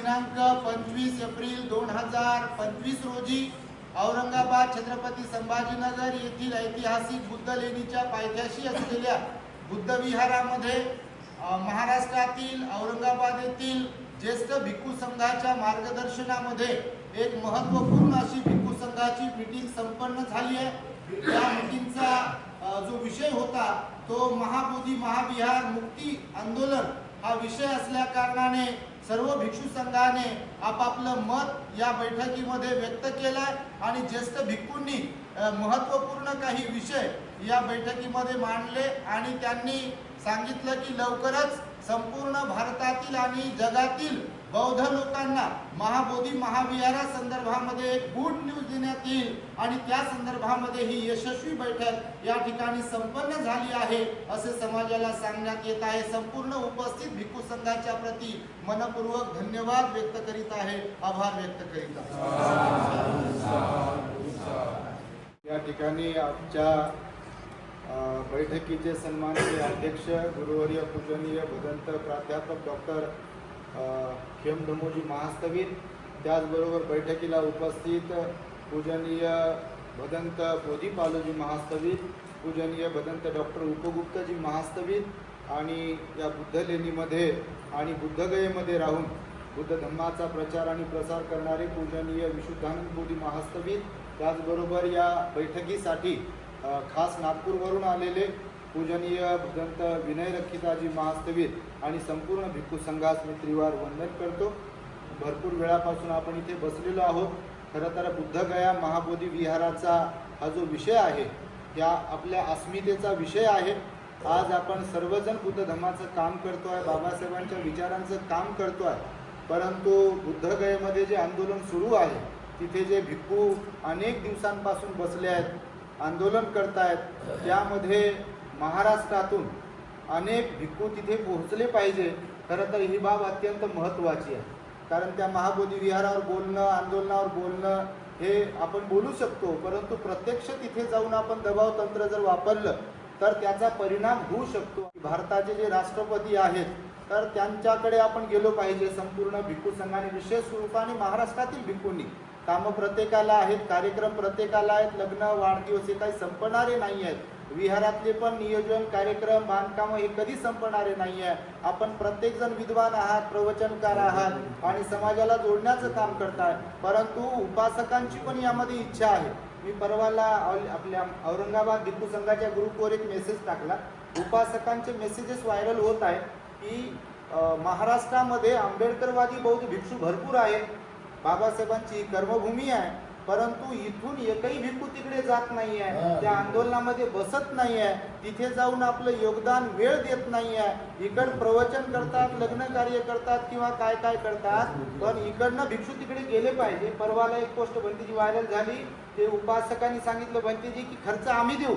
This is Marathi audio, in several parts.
दिनांक पंचवीस एप्रिल दोन हजार पंचवीस रोजी औरंगाबाद छत्रपती संभाजीनगर येथील ऐतिहासिक बुद्ध लेणीच्या पायथ्याशी असलेल्या बुद्ध विहारामध्ये महाराष्ट्रातील औरंगाबाद येथील ज्येष्ठ भिक्खू संघाच्या मार्गदर्शनामध्ये एक महत्त्वपूर्ण अशी भिक्खू संघाची मीटिंग संपन्न झाली आहे. या मीटिंगचा जो विषय होता तो महाबोधी महाविहार मुक्ती आंदोलन हा विषय असल्या कारणाने सर्व भिक्षू संघाने आपापलं मत या बैठकीमध्ये व्यक्त केलं आणि ज्येष्ठ भिक्खूंनी महत्त्वपूर्ण काही विषय या बैठकीमध्ये मांडले आणि त्यांनी सांगितलं की लवकरच संपूर्ण भारतातील आणि जगातील बौद्ध लोकांना महाबोधी महाविहारा संदर्भामध्ये एक गुड न्यूज देण्यात येईल. आणि त्या संदर्भामध्ये ही यशस्वी बैठक या ठिकाणी संपन्न झाली आहे असे समाजाला सांगण्यात येत आहे. संपूर्ण उपस्थित भिक्खू संघाच्या प्रती मनपूर्वक धन्यवाद व्यक्त करीत आहे. आभार व्यक्त करीत आहे. या ठिकाणी आमच्या बैठकीचे सन्माननीय अध्यक्ष गुरुवर्य पूजनीय भदंत प्राध्यापक डॉक्टर खेम धमोजी महास्तवीर त्याचबरोबर बैठकीला उपस्थित पूजनीय भदंत बोधीपालोजी महास्तवीर पूजनीय भदंत डॉक्टर उपगुप्तजी महास्तवीर आणि या बुद्ध लेणीमध्ये आणि बुद्धगयेमध्ये राहून बुद्ध धम्माचा प्रचार आणि प्रसार करणारे पूजनीय विशुद्धानंद बोधी महास्तवीर त्याचबरोबर या बैठकीसाठी खास नागपूरवरून आलेले पूजनीय भदंत विनय रक्षिताजी महास्तवीर आणि संपूर्ण भिक्खू संघास मी त्रिवार वंदन करतो. भरपूर वेळापासून आपण इथे बसलेलो आहोत. खरं तर बुद्धगया महाबोधी विहाराचा हा जो विषय आहे त्या आपल्या अस्मितेचा विषय आहे. आज आपण सर्वजण बुद्ध धर्माचं काम करतो आहे बाबासाहेबांच्या विचारांचं काम करतो आहे परंतु बुद्धगयेमध्ये जे आंदोलन सुरू आहे तिथे जे भिक्खू अनेक दिवसांपासून बसले आहेत आंदोलन करतायत त्यामध्ये महाराष्ट्रातून अनेक भिक्खू तिथे पोहोचले पाहिजे. खरं तर ही बाब अत्यंत महत्त्वाची आहे. कारण त्या महाबोधी विहारावर बोलणं आंदोलनावर बोलणं हे आपण बोलू शकतो. परंतु प्रत्यक्ष तिथे जाऊन आपण दबाव तंत्र जर वापरलं तर त्याचा परिणाम होऊ शकतो. भारताचे जे राष्ट्रपती आहेत तर त्यांच्याकडे आपण गेलो पाहिजे. संपूर्ण भिक्खू संघाने विशेष स्वरूपाने महाराष्ट्रातील भिक्खूंनी. कामं प्रत्येकाला आहेत कार्यक्रम प्रत्येकाला आहेत लग्न वाढदिवस हे काही संपणारे नाही आहेत. विहारातले पण नियोजन कार्यक्रम बांधकामं हे कधी संपणारे नाही आहे आपण प्रत्येक जण विद्वान आहात प्रवचनकार आहात आणि समाजाला जोडण्याचं काम करताय. परंतु उपासकांची पण यामध्ये इच्छा आहे. मी परवाला आपल्या औरंगाबाद भिक्खू संघाच्या ग्रुपवर एक मेसेज टाकला. उपासकांचे मेसेजेस व्हायरल होत आहे की महाराष्ट्रामध्ये आंबेडकरवादी बौद्ध भिक्षू भरपूर आहेत. बाबासाहेबांची कर्मभूमी आहे. परंतु इथून एकही भिक्खू तिकडे जात नाही आहे त्या आंदोलनामध्ये बसत नाही आहे तिथे जाऊन आपलं योगदान वेळ देत नाही आहे इकड प्रवचन करतात लग्न कार्य करतात किंवा काय काय करतात. पण इकडनं भिक्षू तिकडे गेले पाहिजे. परवाला एक पोस्ट भंतीजी व्हायरल झाली. ते उपासकांनी सांगितलं भंतीजी की खर्च आम्ही देऊ.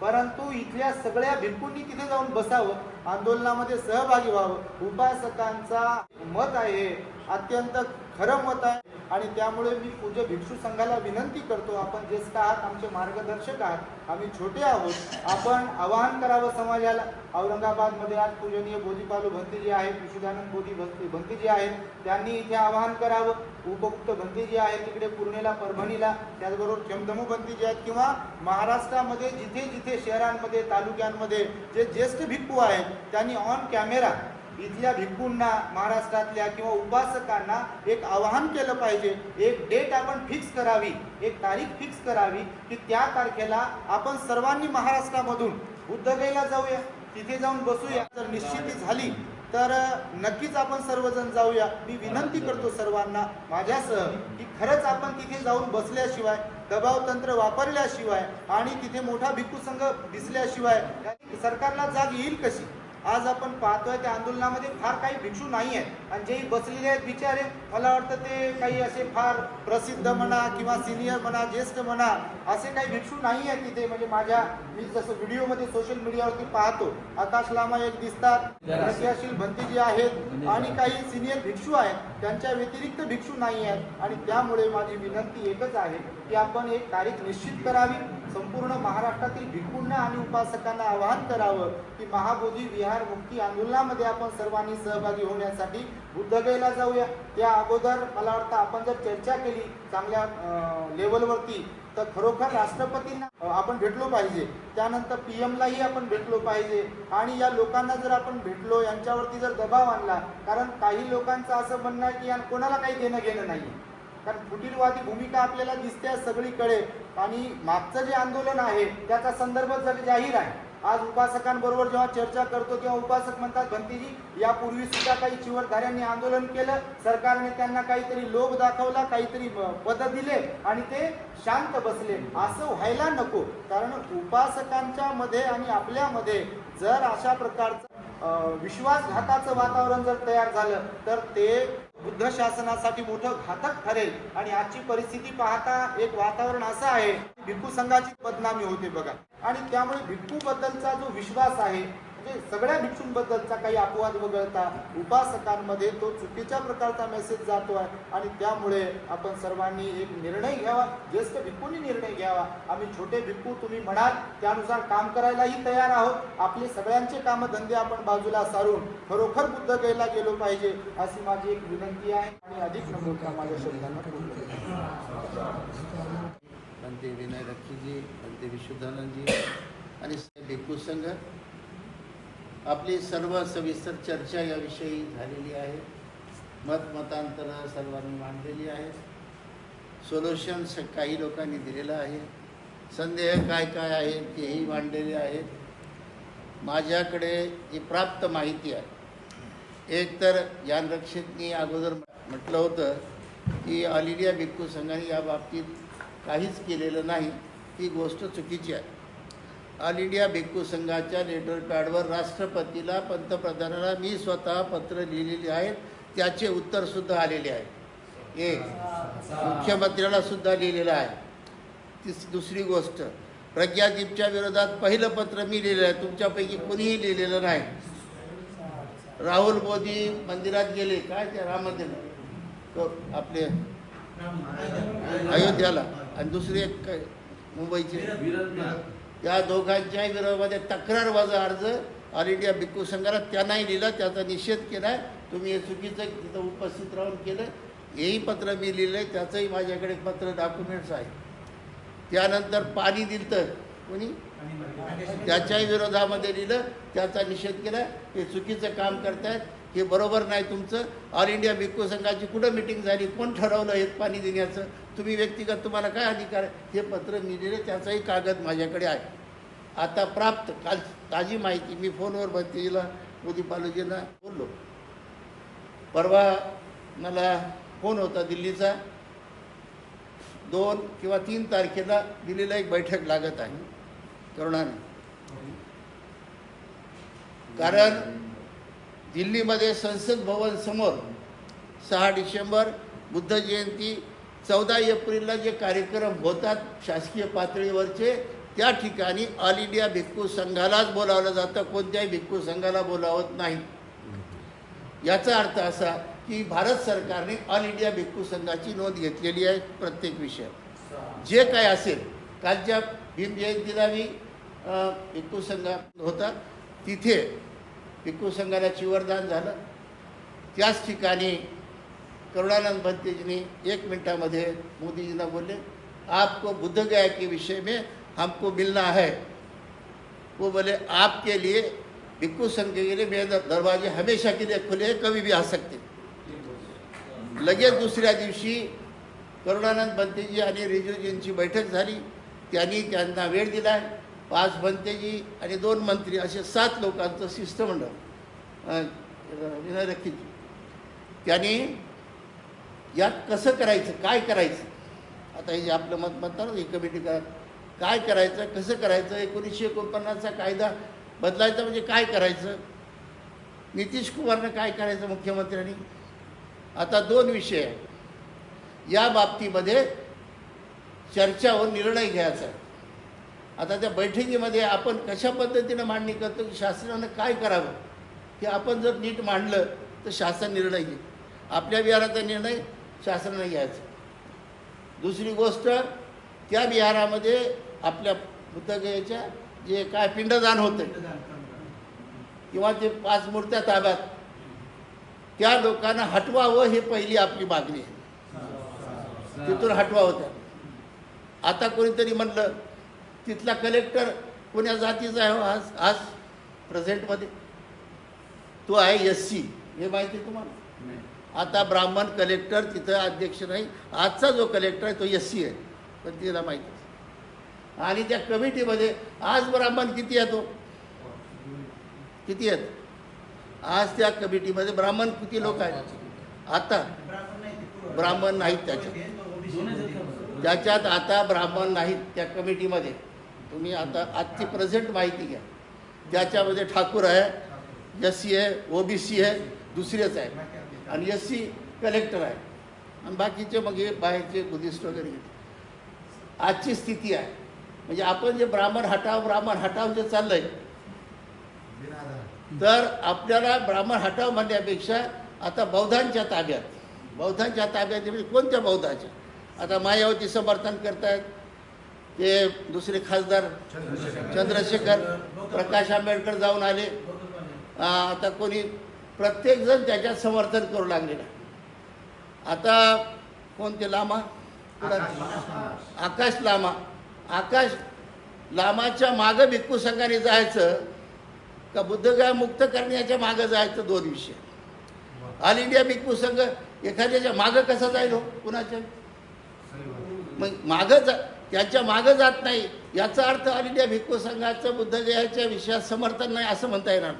परंतु इथल्या सगळ्या भिक्खूंनी तिथे जाऊन बसावं. आंदोलनामध्ये सहभागी व्हावं. उपासकांचा मत आहे. अत्यंत खरं मत आहे. आणि त्यामुळे मी पूज्य भिक्षू संघाला विनंती करतो आपण ज्येष्ठ आहात आमचे मार्गदर्शक आहात आम्ही छोटे आहोत आपण आवाहन करावं समाजाला. औरंगाबादमध्ये आज पूजनीय बोधीपालू भंतीजी आहेत विशुदानंद बोधी भंती भंतीजी आहेत त्यांनी इथे आवाहन करावं. उपयुक्त भंतीजी आहेत तिकडे पूर्णेला परभणीला त्याचबरोबर खेमधमू भंतीजी आहेत किंवा महाराष्ट्रामध्ये जिथे जिथे शहरांमध्ये तालुक्यांमध्ये जे ज्येष्ठ भिक्खू आहेत त्यांनी ऑन कॅमेरा इथल्या भिक्खूंना महाराष्ट्रातल्या किंवा उपासकांना एक आवाहन केलं पाहिजे. एक डेट आपण फिक्स करावी. एक तारीख फिक्स करावी की त्या तारखेला आपण सर्वांनी महाराष्ट्रामधून बुद्धगयला जाऊया. तिथे जाऊन बसूया. जर निश्चिती झाली तर नक्कीच आपण सर्वजण जाऊया. मी विनंती करतो सर्वांना माझ्यासह की खरंच आपण तिथे जाऊन बसल्याशिवाय दबाव तंत्र वापरल्याशिवाय आणि तिथे मोठा भिक्खू संघ दिसल्याशिवाय सरकारला जाग येईल कशी? आज आपण पाहतोय त्या आंदोलनामध्ये फार काही भिक्षू नाही आहेत आणि जे बसलेले आहेत बिचारे मला वाटतं ते काही असे फार प्रसिद्ध म्हणा किंवा सिनियर म्हणा ज्येष्ठ म्हणा असे काही भिक्षू नाही आहेत तिथे म्हणजे माझ्या मी जसं व्हिडिओमध्ये सोशल मीडियावरती पाहतो आकाश लामा एक दिसतात प्रज्ञाशील भंतीजी आहेत आणि काही सिनियर भिक्षू आहेत. त्यांच्या व्यतिरिक्त भिक्षू नाही आहेत आणि त्यामुळे माझी विनंती एकच आहे की आपण एक तारीख निश्चित करावी. संपूर्ण महाराष्ट्रातील भिक्खूंना आणि उपासकांना आवाहन करावं की महाबोधी विहार मुक्ती आंदोलनामध्ये आपण सर्वांनी सहभागी होण्यासाठी बुद्धगयला जाऊया. त्या अगोदर मला वाटतं आपण जर चर्चा केली चांगल्या लेवलवरती तर खरोखर राष्ट्रपतींना आपण भेटलो पाहिजे. त्यानंतर पी एमलाही आपण भेटलो पाहिजे. आणि या लोकांना जर आपण भेटलो यांच्यावरती जर दबाव आणला कारण काही लोकांचं असं म्हणणं आहे की या कोणाला काही देणं घेणं नाही कारण फुटीरवादी भूमिका आपल्याला दिसते सगळीकडे. आणि मागचं जे आंदोलन आहे त्याचा संदर्भ जर जाहीर आहे आज उपासकांबरोबर जेव्हा चर्चा करतो तेव्हा उपासक म्हणतात भंतीजी यापूर्वी सुद्धा काही चिवरधाऱ्यांनी आंदोलन केलं. सरकारने त्यांना काहीतरी लोभ दाखवला काहीतरी पद दिले आणि ते शांत बसले. असं व्हायला नको. कारण उपासकांच्या मध्ये आणि आपल्यामध्ये जर अशा प्रकारचं विश्वासघाताचं वातावरण जर तयार झालं तर ते बुद्ध शासनासाठी मोठं घातक ठरेल. आणि आजची परिस्थिती पाहता एक वातावरण असं आहे भिक्खू संघाची बदनामी होते बघा. आणि त्यामुळे भिक्खू बद्दलचा जो विश्वास आहे म्हणजे सगळ्या भिक्षूंबद्दलचा काही अपवाद वगळता उपासकांमध्ये तो चुकीच्या प्रकारचा मेसेज जातो आहे आणि त्यामुळे आपण सर्वांनी एक निर्णय घ्यावा ज्येष्ठ भिक्कूंनी निर्णय घ्यावा. आम्ही छोटे भिक्कू तुम्ही म्हणाल त्यानुसार काम करायलाही तयार आहोत. आपले सगळ्यांचे कामधंदे आपण बाजूला सारून खरोखर बुद्ध गयला गेलो पाहिजे अशी माझी एक विनंती आहे आणि अधिक नम्रता माझ्या शब्दांना पंते विनय रक्षीजी पंते विशुद्धानंदजी आणि भिक्खू संघ आपली सर्व सविस्तर चर्चा याविषयी झालेली आहे. मतमतांतर सर्वांनी मांडलेली आहेत सोल्युशन्स काही लोकांनी दिलेलं आहे. संदेह काय काय आहे तेही मांडलेले आहेत. माझ्याकडे जी प्राप्त माहिती आहे. एक तर यानरक्षकनी अगोदर म्हटलं होतं की ऑल इंडिया भिक्खू संघाने या बाबतीत काहीच केलेलं नाही. ही गोष्ट चुकीची आहे. ऑल इंडिया भिक्खू संघाच्या लेटर पॅडवर राष्ट्रपतीला पंतप्रधानाला मी स्वतः पत्र लिहिलेले आहेत. त्याचे उत्तरसुद्धा आलेले आहे एक मुख्यमंत्र्याला सुद्धा लिहिलेलं आहे. तीस दुसरी गोष्ट प्रज्ञादीपच्या विरोधात पहिलं पत्र मी लिहिलं आहे. तुमच्यापैकी कोणीही लिहिलेलं नाही. राहुल मोदी मंदिरात गेले. काय ते राम मंदिर? आपले अयोध्याला. आणि दुसरी एक काय? मुंबईचे. त्या दोघांच्याही विरोधामध्ये तक्रार वजा अर्ज ऑल इंडिया भिक्खू संघाला त्यांनाही लिहिला त्याचा निषेध केला. आहे तुम्ही हे चुकीचं तिथं उपस्थित राहून केलं. हेही पत्र मी लिहिलं आहे त्याचंही माझ्याकडे पत्र डॉक्युमेंट्स आहे. त्यानंतर पाणी दिलं तर कोणी? त्याच्याही विरोधामध्ये लिहिलं त्याचा निषेध केला. हे चुकीचं काम करतायत. हे बरोबर नाही तुमचं. ऑल इंडिया भिक्खू संघाची कुठं मिटिंग झाली? कोण ठरवलं हे पाणी देण्याचं? तुम्ही व्यक्तिगत तुम्हाला काय अधिकार हे पत्र मी लिहिले त्याचाही कागद माझ्याकडे आहे. आता प्राप्त काल ताजी माहिती मी फोनवर भंतीजीला मोदी बालूजींना बोललो. परवा मला फोन होता दिल्लीचा. दोन किंवा तीन तारखेला दिल्लीला एक बैठक लागत आहे. करुणाने कारण दिल्लीमध्ये संसद भवन समोर सहा डिसेंबर बुद्ध जयंती चौदा एप्रिलला जे कार्यक्रम होतात शासकीय पातळीवरचे त्या ठिकाणी ऑल इंडिया भिक्खू संघालाच बोलावलं जातं कोणत्याही भिक्खू संघाला बोलावत नाही. याचा अर्थ असा की भारत सरकारने ऑल इंडिया भिक्खू संघाची नोंद घेतलेली आहे प्रत्येक विषय जे काय असेल कालच्या भीमजयंतीला मी भिक्खू संघ होता. तिथे भिक्खू संघाला चिवरदान झालं. त्याच ठिकाणी करुणानंद भंतेजीने एक मिनटामध्ये मोदीजींना बोलले आपको बुद्ध गया के विषय में हमको मिलना है. वो बोले आपके लिए भिक्खू संघ के लिए मेरे दरवाजे हमेशा के लिए खुले हैं कभी भी आ सकते. लगेच दुसऱ्या दिवशी करुणानंद भंतेजी आणि रिजिजूंची बैठक झाली. त्यांनी त्यांना वेळ दिला आहे पाच भंतेजी आणि दोन मंत्री असे सात लोकांचं शिष्टमंडळ विनय रखीजी त्यांनी यात कसं करायचं काय करायचं? आता हे जे आपलं मत म्हणतात ही कमिटी करा काय करायचं कसं करायचं? एकोणीसशे एकोणपन्नासचा कायदा बदलायचा म्हणजे काय करायचं? नितीश कुमारनं काय करायचं मुख्यमंत्र्यांनी? आता दोन विषय या बाबतीमध्ये चर्चा व निर्णय घ्यायचा आहे. आता त्या बैठकीमध्ये आपण कशा पद्धतीनं मांडणी करतो की शासनानं काय करावं? हे आपण जर नीट मांडलं तर शासन निर्णय घेईल. आपल्या विहाराचा निर्णय शासनानं घ्यायचा. दुसरी गोष्ट त्या विहारामध्ये आपल्या बुद्धगयेच्या जे काय पिंडदान होतं किंवा ते पाच मूर्त्या ताब्यात त्या लोकांना हटवावं हे पहिली आपली मागणी आहे. तिथून हटवा होत्या. आता कोणीतरी म्हणलं तिथला कलेक्टर कोण्या जातीचा आहे हो आज आज प्रेझेंटमध्ये तो आहे एस सी हे माहिती आहे तुम्हाला? आता ब्राह्मण कलेक्टर तिथं अध्यक्ष नाही. आजचा जो कलेक्टर आहे तो एस सी आहे. पण तिला माहिती आहे. आणि त्या कमिटीमध्ये आज ब्राह्मण किती आहे तो? किती आहेत? आज त्या कमिटीमध्ये ब्राह्मण किती लोक आहेत? आता. ब्राह्मण नाहीत त्याच्यात. त्याच्यात आता ब्राह्मण नाहीत त्या कमिटीमध्ये. तुम्ही आता आजची प्रेझेंट माहिती घ्या. ज्याच्यामध्ये ठाकूर आहे एस सी आहे ओ बी सी आहे दुसरेच आहे. आणि एस सी कलेक्टर आहे. आणि बाकीचे मग हे बाहेरचे बुद्धिस्ट वगैरे आजची स्थिती आहे. म्हणजे आपण जे ब्राह्मण हटाव ब्राह्मण हटाव जे चाललंय तर आपल्याला ब्राह्मण हटाव म्हणण्यापेक्षा आता बौद्धांच्या ताब्यात. बौद्धांच्या ताब्यात म्हणजे कोणत्या बौद्धाच्या? आता मायावती समर्थन करतायत ते दुसरे खासदार चंद्रशेखर प्रकाश आंबेडकर जाऊन आले. आता कोणी प्रत्येकजण त्याच्यात समर्थन करू लागलेलं. आता कोणते लामा? आकाश लामा. आकाश लामाच्या मागं भिक्खू संघाने जायचं का बुद्धगाय मुक्त करण्याच्या मागं जायचं दोन विषय ऑल इंडिया भिक्खू संघ एखाद्याच्या मागं कसा जाईल हो? कुणाच्या? मग मागं जा त्यांच्या मागं जात नाही. याचा अर्थ ऑल इंडिया भिक्खू संघाचं बुद्धगयाच्या विषयात समर्थन नाही असं म्हणता येणार.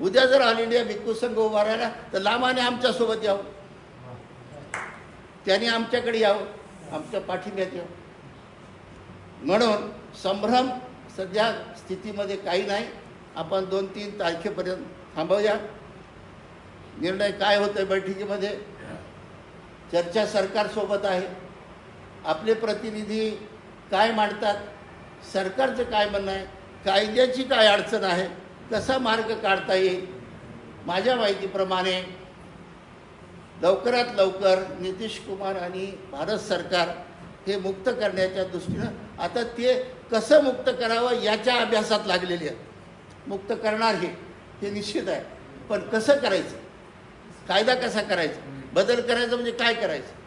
उद्या जर ऑल इंडिया भिक्खू संघ उभा राहिला तर लांबाने आमच्यासोबत यावं. त्याने आमच्याकडे यावं. आमच्या पाठिंब्यात यावं. म्हणून संभ्रम सध्या स्थितीमध्ये काही नाही. आपण दोन तीन तारखेपर्यंत थांबवूया. निर्णय काय होतोय बैठकीमध्ये? चर्चा सरकारसोबत आहे. आपले प्रतिनिधी काय मांडतात? सरकारचं काय म्हणणं आहे? कायद्याची काय अडचण आहे? कसा मार्ग काढता येईल? माझ्या माहितीप्रमाणे लवकरात लवकर नितीश कुमार आणि भारत सरकार हे मुक्त करण्याच्या दृष्टीनं आता ते कसं मुक्त करावं याच्या अभ्यासात लागलेले आहेत. मुक्त करणार हे हे निश्चित आहे. पण कसं करायचं? कायदा कसा करायचा? बदल करायचा म्हणजे काय करायचं?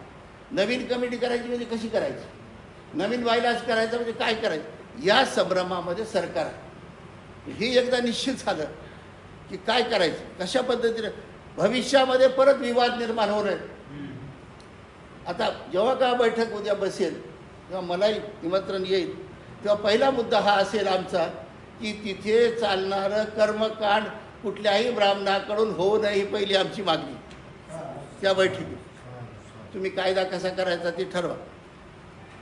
नवीन कमिटी करायची म्हणजे कशी करायची? नवीन वायलाज करायचं म्हणजे काय करायचं? या संभ्रमामध्ये सरकार हे एकदा निश्चित झालं की काय करायचं? कशा पद्धतीने? भविष्यामध्ये परत विवाद निर्माण होणार आता जेव्हा का बैठक उद्या बसेल तेव्हा मलाही निमंत्रण येईल. तेव्हा पहिला मुद्दा हा असेल आमचा की तिथे चालणारं कर्मकांड कुठल्याही ब्राह्मणाकडून होऊ नये ही पहिली आमची मागणी. त्या बैठकीत. तुम्ही कायदा कसा करायचा ते ठरवा.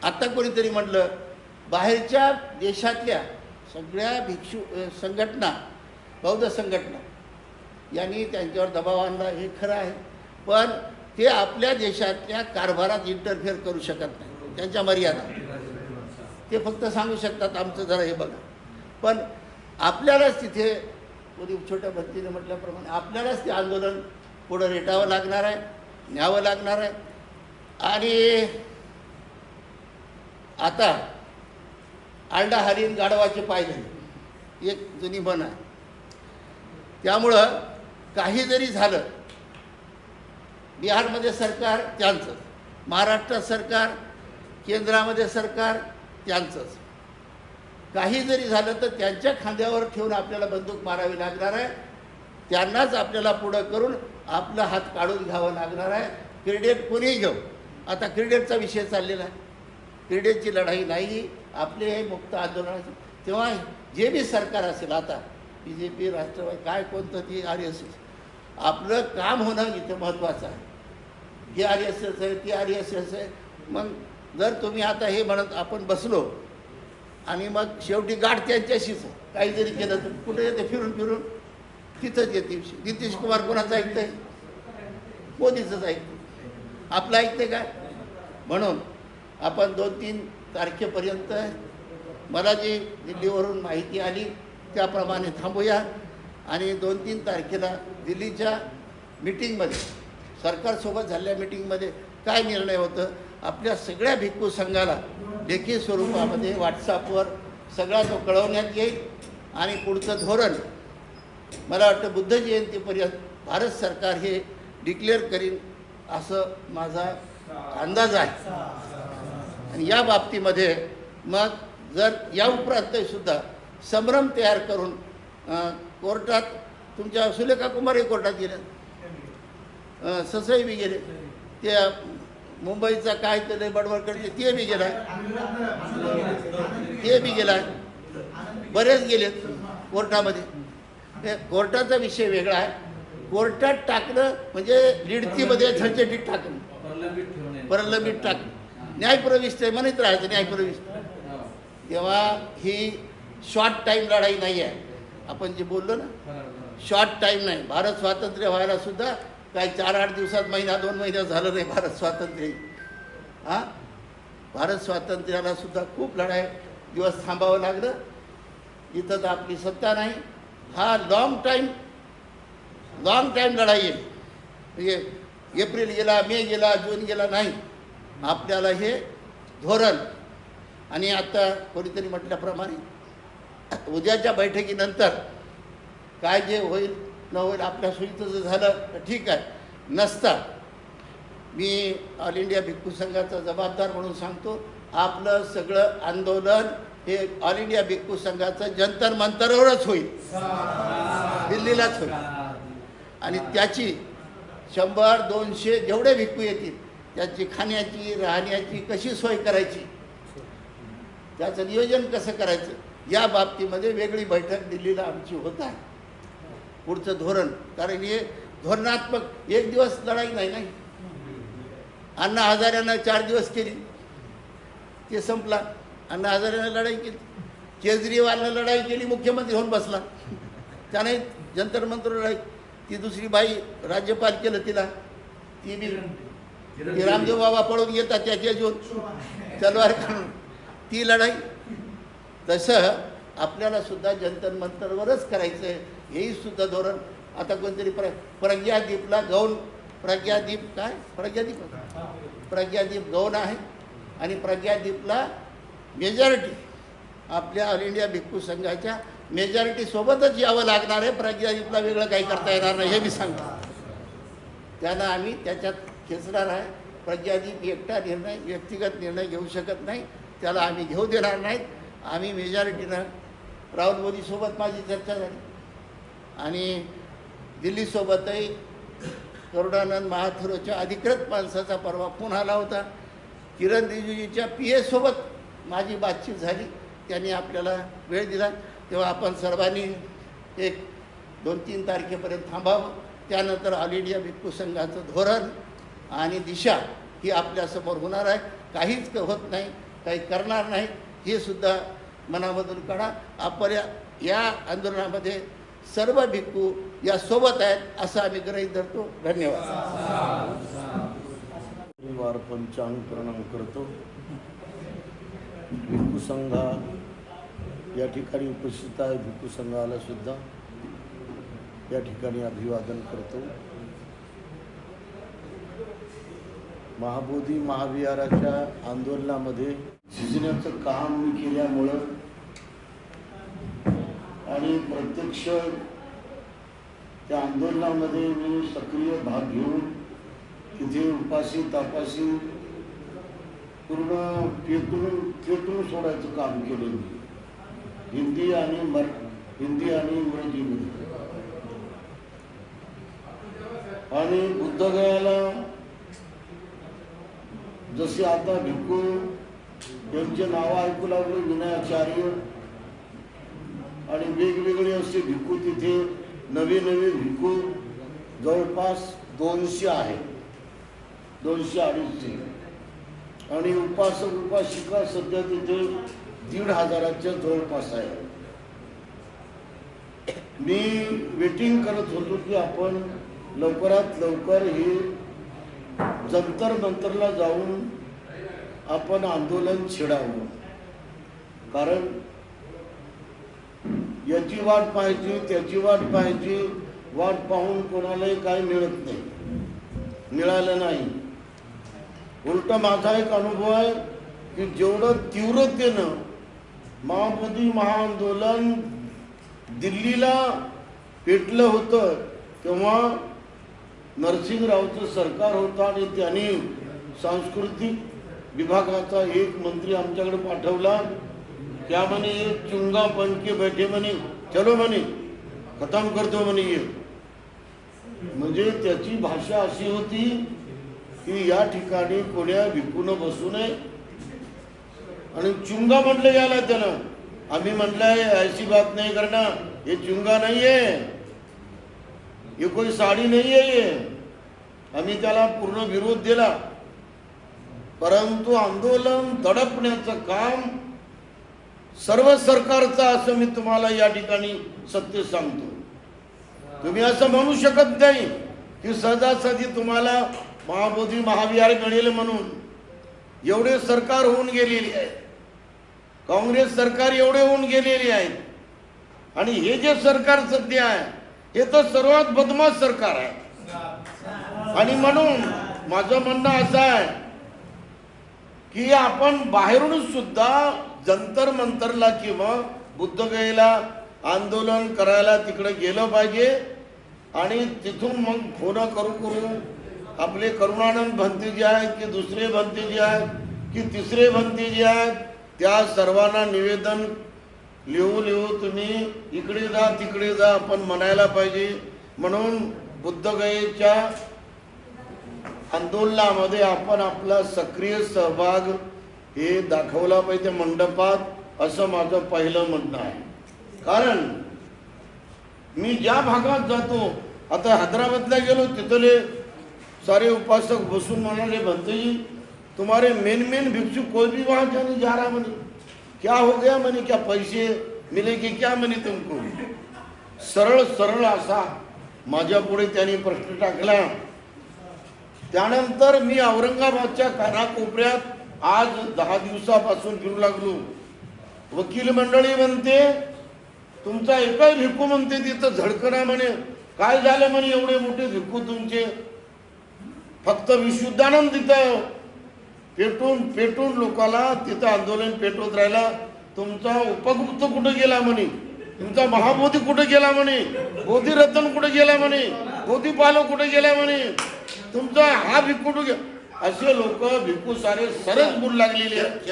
आत्ता कोणीतरी म्हटलं बाहेरच्या देशातल्या सगळ्या भिक्षू संघटना बौद्ध संघटना यांनी त्यांच्यावर दबाव आणला हे खरं आहे. पण ते आपल्या देशातल्या कारभारात इंटरफेअर करू शकत नाही. त्यांच्या मर्यादा. ते फक्त सांगू शकतात आमचं जरा हे बघा. पण आपल्यालाच तिथे कोणी छोट्या भक्तीने म्हटल्याप्रमाणे आपल्यालाच ते आंदोलन पुढं रेटावं लागणार आहे न्यावं लागणार आहे. आणि आता आलडा हरिण गाढवाचे पाय झाले. एक जुनी म्हण आहे. त्यामुळं काही जरी झालं बिहारमध्ये सरकार त्यांचंच. महाराष्ट्रात सरकार केंद्रामध्ये सरकार त्यांचंच. काही जरी झालं तर त्यांच्या खांद्यावर ठेवून आपल्याला बंदूक मारावी लागणार आहे. त्यांनाच आपल्याला पुढं करून आपला हात काढून घ्यावं लागणार आहे. क्रेडिट कोणीही घेऊ. आता क्रीडेचा विषय चाललेला आहे. क्रीडेची लढाई नाही आपले हे मुक्त आंदोलनाचे तेव्हा जे बी सरकार असेल आता बी जे पी राष्ट्रवादी काय कोणतं ती आर एस एस आपलं काम होणं इथं महत्त्वाचं आहे. हे आर एस एस आहे ती आर एस एस आहे. मग जर तुम्ही आता हे म्हणत आपण बसलो आणि मग शेवटी गाठ त्यांच्याशीच काही जरी केलं तर कुठे येते? फिरून फिरून. तिथंच येते. नितीश कुमार कोणाचं ऐकतंय? मोदीचंच ऐकतं आपलं ऐकते का म्हणून आपण दोन तीन तारखेपर्यंत मला जी दिल्लीवरून माहिती आली त्याप्रमाणे थांबूया आणि दोन तीन तारखेला दिल्लीच्या मिटिंगमध्ये सरकारसोबत झालेल्या मिटिंगमध्ये काय निर्णय होतं? आपल्या सगळ्या भिक्खू संघाला लेखी स्वरूपामध्ये व्हॉट्सअपवर सगळा तो कळवण्यात येईल आणि पुढचं धोरण मला वाटतं बुद्ध जयंतीपर्यंत भारत सरकार हे डिक्लेअर करीन. असं माझा अंदाज आहे. आणि या बाबतीमध्ये मग जर या उपरांत सुद्धा संभ्रम तयार करून कोर्टात तुमच्या सुलेखा कुमारही कोर्टात गेल्या. ससई बी गेले. त्या मुंबईचा काय ते लय ते बी गेला ते बी गेला बरेच गेलेत कोर्टामध्ये. हे कोर्टाचा विषय वेगळा आहे. कोर्टात टाकणं म्हणजे लिडतीमध्ये झणझटीत टाकणं. प्रलंबित टाकणं. न्यायप्रविष्ट आहे म्हणत राहायचं न्यायप्रविष्ट. तेव्हा ही शॉर्ट टाईम लढाई नाही आहे. आपण जे बोललो ना. शॉर्ट टाईम नाही. भारत स्वातंत्र्य व्हायला सुद्धा काही चार आठ दिवसात महिना दोन महिन्यात झालं नाही भारत स्वातंत्र्य. हां? भारत स्वातंत्र्याला सुद्धा खूप लढाई दिवस थांबावं लागलं. इथं तर आपली सत्ता नाही. हा लॉंग टाईम लॉंग टाईम लढाई आहे. म्हणजे एप्रिल गेला मे गेला जून गेला नाही. आपल्याला हे धोरण आणि आता कोणीतरी म्हटल्याप्रमाणे उद्याच्या बैठकीनंतर काय जे होईल न होईल आपल्या सोयीचं जर झालं तर ठीक आहे. नसता मी ऑल इंडिया भिक्खू संघाचा जबाबदार म्हणून सांगतो आपलं सगळं आंदोलन हे ऑल इंडिया भिक्खू संघाचं जंतर मंतरवरच होईल. दिल्लीलाच होईल. आणि त्याची शंभर दोनशे जेवढे भिक्खू येतील त्याची खाण्याची राहण्याची कशी सोय करायची त्याचं नियोजन कसं करायचं या बाबतीमध्ये वेगळी बैठक दिल्लीला आमची होत आहे. पुढचं धोरण कारण हे धोरणात्मक एक दिवस लढाई नाही नाही अण्णा हजाऱ्यानं चार दिवस केली. ते संपला. अण्णा हजाऱ्यानं लढाई केली. केजरीवालनं लढाई केली मुख्यमंत्री होऊन बसला. त्याने जंतर मंत्र लढाई ती दुसरी बाई राज्यपाल केलं तिला. ती बी ती रामदेव बाबा पळून येतात त्याच्या जीवन तलवार काढून ती लढाई. तसं आपल्याला सुद्धा जंतर मंतरवरच करायचं आहे हेही सुद्धा धोरण. आता कोणतरी प्र प्रज्ञादीपला गौण प्रज्ञादीप काय? प्रज्ञादीप? प्रज्ञादीप गौण आहे. आणि प्रज्ञादीपला मेजॉरिटी आपल्या ऑल इंडिया भिक्खू संघाच्या मेजॉरिटी सोबतच यावं लागणार आहे. प्रज्ञादीपला वेगळं काही करता येणार नाही हे मी सांगतो. त्यांना आम्ही त्याच्यात खेचणार आहे. प्रज्ञादीप एकटा निर्णय व्यक्तिगत निर्णय घेऊ शकत नाही. त्याला आम्ही घेऊ देणार नाहीत. आम्ही मेजॉरिटीनं राहुल मोदीसोबत माझी चर्चा झाली. आणि दिल्लीसोबतही करुणानंद महाथुरच्या अधिकृत माणसाचा परवा फोन आला होता. किरण रिजिजूच्या पी एसोबत माझी बातचीत झाली. त्यांनी आपल्याला वेळ दिला. तेव्हा आपण सर्वांनी एक दोन तीन तारखेपर्यंत थांबावं. त्यानंतर ऑल इंडिया भिक्खू संघाचं धोरण आणि दिशा ही आपल्यासमोर होणार आहे. काहीच होत नाही काही करणार नाही हे सुद्धा मनामधून काढा. आपण या- आंदोलनामध्ये सर्व भिक्खू या सोबत आहेत असं आम्ही गृहीत धरतो. धन्यवाद. वार पंचांग प्रणाम करतो. भिक्खू संघा या ठिकाणी उपस्थित आहे भिक्खू संघाला सुद्धा. या ठिकाणी अभिवादन करतो. महाबोधी महाविहाराच्या आंदोलनामध्ये शिजण्याचं काम मी केल्यामुळं आणि प्रत्यक्ष त्या आंदोलनामध्ये मी सक्रिय भाग घेऊन तिथे उपाशी तापाशी पूर्ण पेटून पेटून सोडायचं काम केलं मी. हिंदी आणि मर हिंदी आणि इंग्रजीमध्ये आणि बुद्धगयाला जसे आता भिक्खू यांचे नावं ऐकू लागले विनयाचार्य आणि वेगवेगळे असे भिक्खू तिथे नवे नवे भिक्खू जवळपास दोनशे आहे दोनशे अडीचशे. आणि उपासक उपासिका सध्या तिथे दीड हजाराच्या जवळपास आहे. मी वेटिंग करत होतो की आपण लवकरात लवकर हे जंतर मंतरला जाऊन आपण आंदोलन छेडावं. कारण याची वाट पाहायची त्याची वाट पाहायची वाट पाहून कोणालाही काही मिळत नाही. मिळालं नाही. उलट माझा एक अनुभव आहे की जेवढं तीव्रतेनं माओवादी महाआंदोलन दिल्लीला पेटलं होतं तेव्हा नरसिंहरावचं सरकार होतं आणि त्यांनी सांस्कृतिक विभागाचा एक मंत्री आमच्याकडे पाठवला. त्या म्हणे चुंगा बन बैठे म्हणे चलो म्हणे खतम करतो म्हणे ये. म्हणजे त्याची भाषा अशी होती की या ठिकाणी कोण्या विकून बसू नये. आणि चुंगा म्हटलं याला त्यानं. आम्ही म्हटलंय ऐसी बात नाही करणार. हे चुंगा नाही आहे ये कोई साडी नाही आहे आम्ही त्याला पूर्ण विरोध दिला. परंतु आंदोलन दडपण्याचं काम सर्व सरकारचं असं मी तुम्हाला या ठिकाणी सत्य सांगतो. तुम्ही असं म्हणू शकत नाही की सहजासहजी तुम्हाला महाबोधी महाविहार मिळेल म्हणून. एवढे सरकार होऊन गेलेली आहे काँग्रेस सरकार एवढे होऊन गेलेले आहेत आणि हे जे सरकार सध्या आहे हे तर सर्वात बदमाश सरकार आहे. आणि म्हणून माझं म्हणणं असं आहे की आपण बाहेरून सुद्धा जंतर मंतरला किंवा बुद्धगयेला आंदोलन करायला तिकडे गेलं पाहिजे आणि तिथून मग फोन करू करू आपले करुणानंद भंती जे आहेत की दुसरे भंती जे आहेत की तिसरे भंती जे आहेत त्या सर्वांना निवेदन लिहू लिहू तुम्ही इकडे जा तिकडे जा आपण म्हणायला पाहिजे. म्हणून बुद्धगयेच्या आंदोलनामध्ये आपण आपला सक्रिय सहभाग हे दाखवला पाहिजे मंडपात असं माझं पहिलं म्हणणं आहे. कारण मी ज्या भागात जातो आता हैदराबादला गेलो तिथले सारे उपासक बसून म्हणाले भंतजी तुम्हारे मेन मेन भिक्षु कोई भी वहां जाने जा रहा म्हणे क्या हो गया म्हणे क्या पैसे मिलेगी? क्या म्हणे तुमको? सरळ सरळ असा माझ्या पुढे त्यांनी प्रश्न टाकला। त्यानंतर मी औरंगाबादच्या कानाकोपऱ्यात आज दहा दिवसापासून फिरू लागलो. वकील मंडळी म्हणते तुमचा एकही भिक्खू म्हणते तिथं झडकणा म्हणे. काय झालं म्हणे? एवढे मोठे भिक्खू तुमचे. फक्त विशुद्धानंद तिथं पेटून पेटून लोकाला तिथं आंदोलन पेटवत राहिला. तुमचा उपगुप्त कुठं गेला म्हणे? तुमचा महाबोधी कुठे गेला म्हणे? बोधी रत्न कुठे गेला म्हणे? बोधी पालो कुठे गेला म्हणे? तुमचा हा भिक्खू कुठे असे लोक भिक्खू सारे सरस बोल लागलेले आहेत.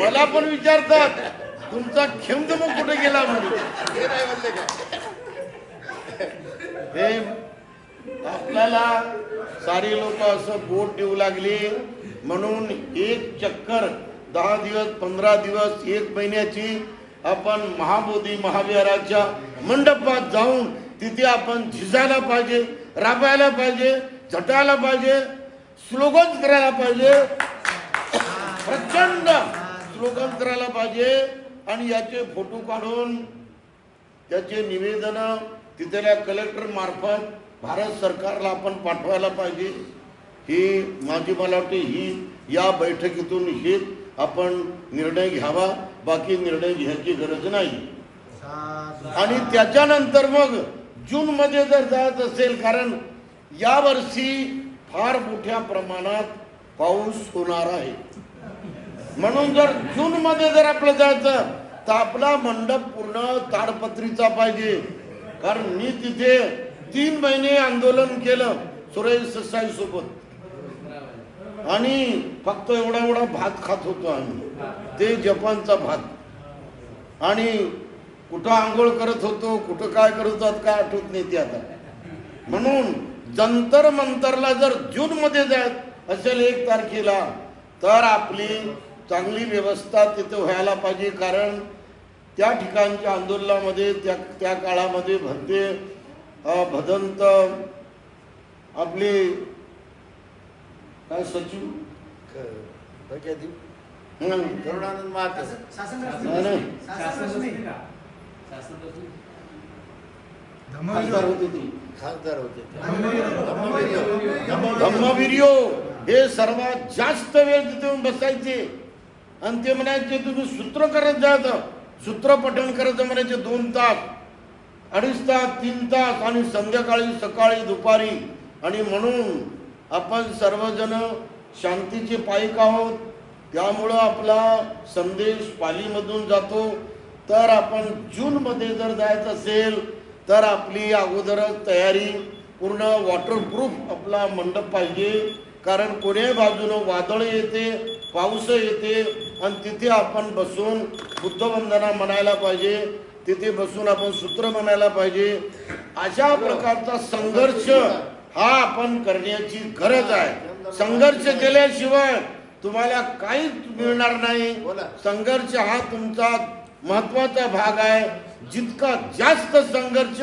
मला पण विचारतात तुमचा खेमदम कुठे गेला म्हणे? नाही म्हणले का? हे आपल्याला सारी लोक असं बोट देऊ लागली. म्हणून एक चक्कर दहा दिवस पंधरा दिवस एक महिन्याची आपण महाबोधी महाविहाराच्या मंडपात जाऊन तिथे आपण झिजायला पाहिजे राबायला पाहिजे झटायला पाहिजे स्लोगन करायला पाहिजे. प्रचंड स्लोगन करायला पाहिजे. आणि याचे फोटो काढून त्याचे निवेदन तिथल्या कलेक्टर मार्फत भारत सरकारला आपण पाठवायला पाहिजे. ही माझी मला वाटते ही या बैठकीतून हेच आपण निर्णय घ्यावा. बाकी निर्णय घ्यायची गरज नाही. आणि त्याच्यानंतर मग जून मध्ये जर जायचं असेल कारण यावर्षी फार मोठ्या प्रमाणात पाऊस होणार आहे. म्हणून जर जून मध्ये जर आपलं जायचं तर आपला मंडप पूर्ण ताडपत्रीचा पाहिजे. कारण मी तिथे तीन महिने आंदोलन केलं सुरेश ससाई सोबत. आणि फक्त एवढा एवढा भात खात होतो आम्ही. ते जपानचा भात. आणि कुठं आंघोळ करत होतो कुठं काय करत होतात काय आठवत नाही ते आता. म्हणून जंतर मंतरला जर जून मध्ये जात असेल एक तारखेला तर आपली चांगली व्यवस्था तिथे व्हायला पाहिजे. कारण त्या ठिकाणच्या आंदोलनामध्ये त्या त्या काळामध्ये भरते भदंत आपले काय सचिव? हं, करुणानंद महात्मा खासदार होते ते. खासदार होते ते. धम्मवीर्यो हे सर्वात जास्त वेळ तिथे बसायचे. आणि ते म्हणायचे तुम्ही सूत्र करत जायचं सूत्र पठण करायचं म्हणायचे दोन तास. अडीच तास तीन तास आणि संध्याकाळी सकाळी दुपारी. आणि म्हणून आपण सर्वजण शांतीचे पायिक आहोत. त्यामुळं आपला संदेश पालीमधून जातो. तर आपण जूनमध्ये जर जायचं असेल तर आपली अगोदरच तयारी पूर्ण वॉटरप्रूफ आपला मंडप पाहिजे. कारण कोण्याही बाजूनं वादळ येते पाऊस येते आणि तिथे आपण बसून बुद्धवंदना म्हणायला पाहिजे. तिथे बसून आपण सूत्र म्हणायला पाहिजे. अशा प्रकारचा संघर्ष हा आपण करण्याची गरज आहे. संघर्ष केल्याशिवाय तुम्हाला काहीच मिळणार नाही. संघर्ष हा तुमचा महत्त्वाचा भाग आहे. जितका जास्त संघर्ष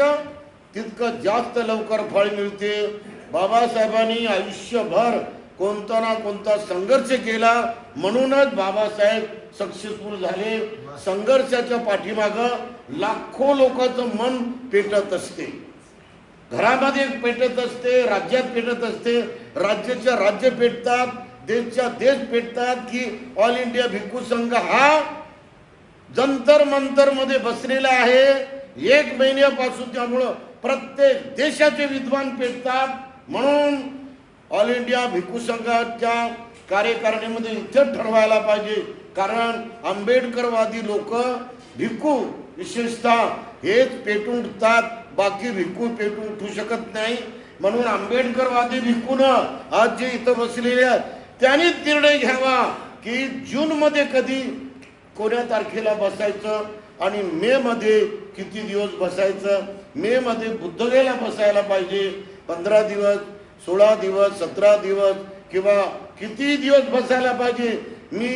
तितकं जास्त लवकर फळ मिळते. बाबासाहेबांनी आयुष्यभर कोणता ना कोणता संघर्ष केला. म्हणूनच बाबासाहेब सक्सेसफुल झाले. संघर्षाच्या पाठीमागं लाखो लोकांचं मन पेटत असते. घरामध्ये पेटत असते राज्यात पेटत असते. राज्याच्या राज्य पेटतात देशच्या देश पेटतात की ऑल इंडिया भिक्खू संघ हा जंतर मंतरमध्ये बसलेला आहे. एक महिन्यापासून त्यामुळं प्रत्येक देशाचे विद्वान पेटतात. म्हणून ऑल इंडिया भिक्खू संघाच्या कार्यकारिणीमध्ये इथे ठरवायला पाहिजे. कारण आंबेडकरवादी लोक भिक्खू विशेषतः हेच पेटून उठतात बाकी भिकून पेटून उठू शकत नाही. म्हणून आंबेडकरवादी भिकून आज जे इथं बसलेले आहेत त्यांनीच निर्णय घ्यावा की जूनमध्ये कधी कोण्या तारखेला बसायचं आणि मे मध्ये किती दिवस बसायचं? मे मध्ये बुद्धगेला बसायला पाहिजे. पंधरा दिवस सोळा दिवस सतरा दिवस किंवा किती दिवस बसायला पाहिजे? मी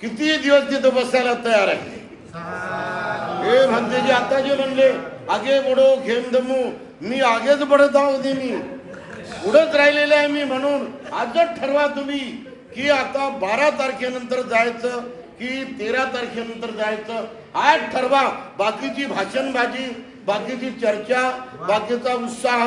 किती दिवस तिथं बसायला तयार आहे? हे म्हणते जे आता जे म्हणले आगे बडो घेम दमू. मी आगेच बढत आहोत मी उडत राहिलेले आहे मी म्हणून. आजच ठरवा तुम्ही की आता बारा तारखेनंतर जायचं की तेरा तारखेनंतर जायचं. आज ठरवा. बाकीची भाषणबाजी बाकीची चर्चा बाकीचा उत्साह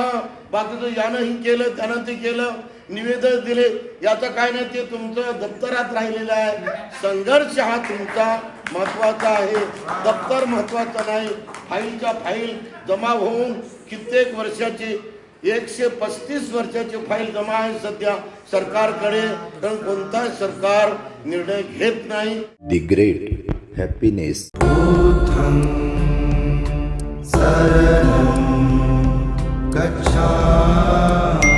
बाकीचं यानं ही केलं त्यानं ते केलं. निवेदन दिले. याचं काय नाही ते तुमचं दप्तरात राहिलेलं आहे. संघर्ष हा तुमचा महत्त्वाचा आहे. दप्तर महत्वाचं नाही. फाईलच्या फाईल जमा होऊन कित्येक वर्षाची एकशे पस्तीस वर्षाची फाईल जमा आहे सध्या सरकारकडे. कारण कोणताच सरकार निर्णय घेत नाही. Great happiness. गच्छामि